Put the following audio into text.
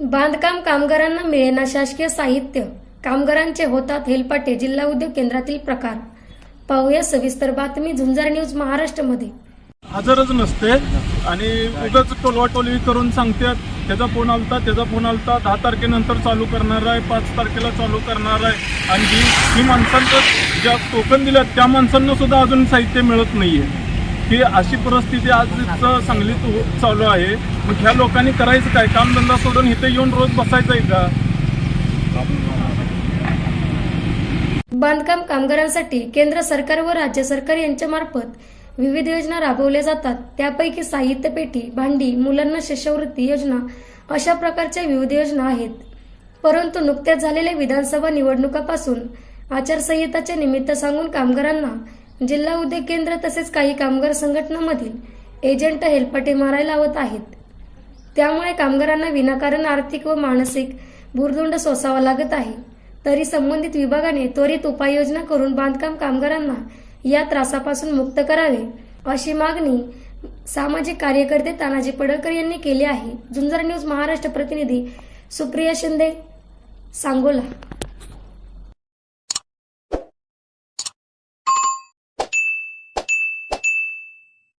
बांधकाम कामगारांना मिळेना शासकीय साहित्य. कामगारांचे होतात हेलपाटे जिल्हा उद्योग केंद्रातील प्रकार. पाहूया सविस्तर बातमी झुंजार न्यूज महाराष्ट्रमध्ये. हजरच नसते आणि उगाच टोलवाटोलवी करून सांगतात त्याचा फोन आलता त्याचा फोन आलता दहा तारखेनंतर चालू करणार आहे पाच तारखेला चालू करणार आहे. आणि ही माणसांचं ज्या टोकन दिलं त्या माणसांना सुद्धा अजून साहित्य मिळत नाहीये. ही अशी परिस्थिती आज सांगलीत हो- चालू आहे. मग ह्या लोकांनी करायचं काय? कामधंदा सोडून इथे येऊन रोज बसायचं आहे का? बांधकाम कामगारांसाठी केंद्र सरकार व राज्य सरकार यांच्या मार्फत विविध योजना राबवल्या जातात. त्यापैकी साहित्य पेटी भांडी मुलांना शिष्यवृत्ती योजना अशा प्रकारच्या विविध योजना आहेत. परंतु नुकत्याच झालेल्या विधानसभा निवडणुकापासून आचारसंहिताचे निमित्त सांगून कामगारांना जिल्हा उद्योग केंद्र तसेच काही कामगार संघटनांमधील एजंट हेलपाटे मारायला लावत आहेत. त्यामुळे कामगारांना विनाकारण आर्थिक व मानसिक भुर्दंड सोसावा लागत आहे. तरी संबंधित विभागाने त्वरित उपाययोजना करून बांधकाम कामगारांना या त्रासापासून मुक्त करावे अशी मागणी सामाजिक कार्यकर्ते तानाजी पडळकर यांनी केली आहे. झुंजार न्यूज महाराष्ट्र प्रतिनिधी सुप्रिया शिंदे सांगोला.